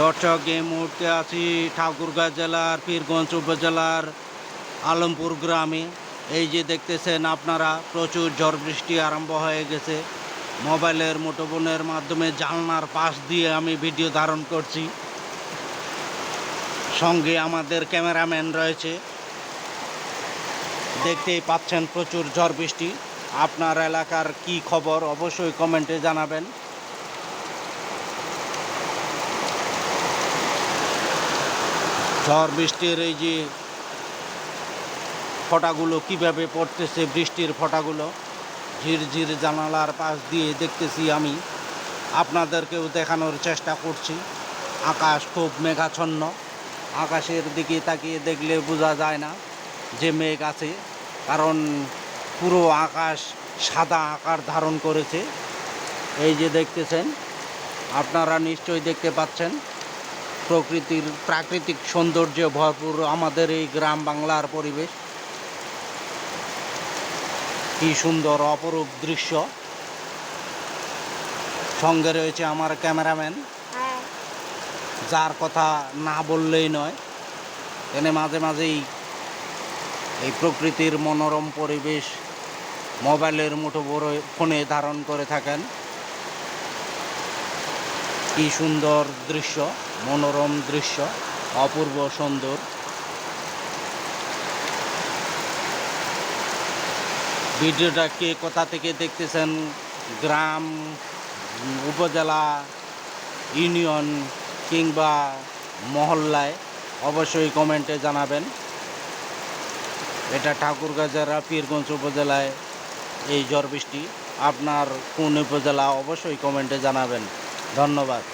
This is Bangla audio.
দর্শক, এই মুহূর্তে আছি ঠাকুরগাঁ জেলার, পীরগঞ্জ উপজেলার আলমপুর গ্রামে। এই যে দেখতেছেন আপনারা, প্রচুর ঝড় বৃষ্টি আরম্ভ হয়ে গেছে। মোবাইলের, মুঠোফোনের মাধ্যমে জানলার পাশ দিয়ে আমি ভিডিও ধারণ করছি। সঙ্গে আমাদের ক্যামেরাম্যান রয়েছে। দেখতেই পাচ্ছেন প্রচুর ঝড় বৃষ্টি। আপনার এলাকার কি খবর, অবশ্যই কমেন্টে জানাবেন। ঝড় বৃষ্টির এই যে ফোঁটাগুলো, কীভাবে পড়তেছে বৃষ্টির ফোঁটাগুলো, ঝিরঝির জানালার পাশ দিয়ে দেখতেছি আমি। আপনাদেরকেও দেখানোর চেষ্টা করছি। আকাশ খুব মেঘাচ্ছন্ন। আকাশের দিকে তাকিয়ে দেখলে বোঝা যায় না যে মেঘ আছে, কারণ পুরো আকাশ সাদা আকার ধারণ করেছে। এই যে দেখতেছেন, আপনারা নিশ্চয়ই দেখতে পাচ্ছেন। প্রকৃতির প্রাকৃতিক সৌন্দর্যে ভরপুর আমাদের এই গ্রাম বাংলার পরিবেশ। কি সুন্দর অপরূপ দৃশ্য। সঙ্গে রয়েছে আমার ক্যামেরাম্যান। হ্যাঁ। যার কথা না বললেই নয়। এনে মাঝে মাঝেই এই প্রকৃতির মনোরম পরিবেশ মোবাইলের মুঠো বড় ফোনে ধারণ করে থাকেন। কি সুন্দর দৃশ্য, মনোরম দৃশ্য, অপূর্ব সুন্দর। ভিডিওটা কে কোথা থেকে দেখতেছেন? গ্রাম, উপজেলা, ইউনিয়ন কিংবা মহল্লায় অবশ্যই কমেন্টে জানাবেন। এটা ঠাকুরগাঁ জেলা পীরগঞ্জ উপজেলায় এই ঝড় বৃষ্টি। আপনার কোন উপজেলা অবশ্যই কমেন্টে জানাবেন। ধন্যবাদ।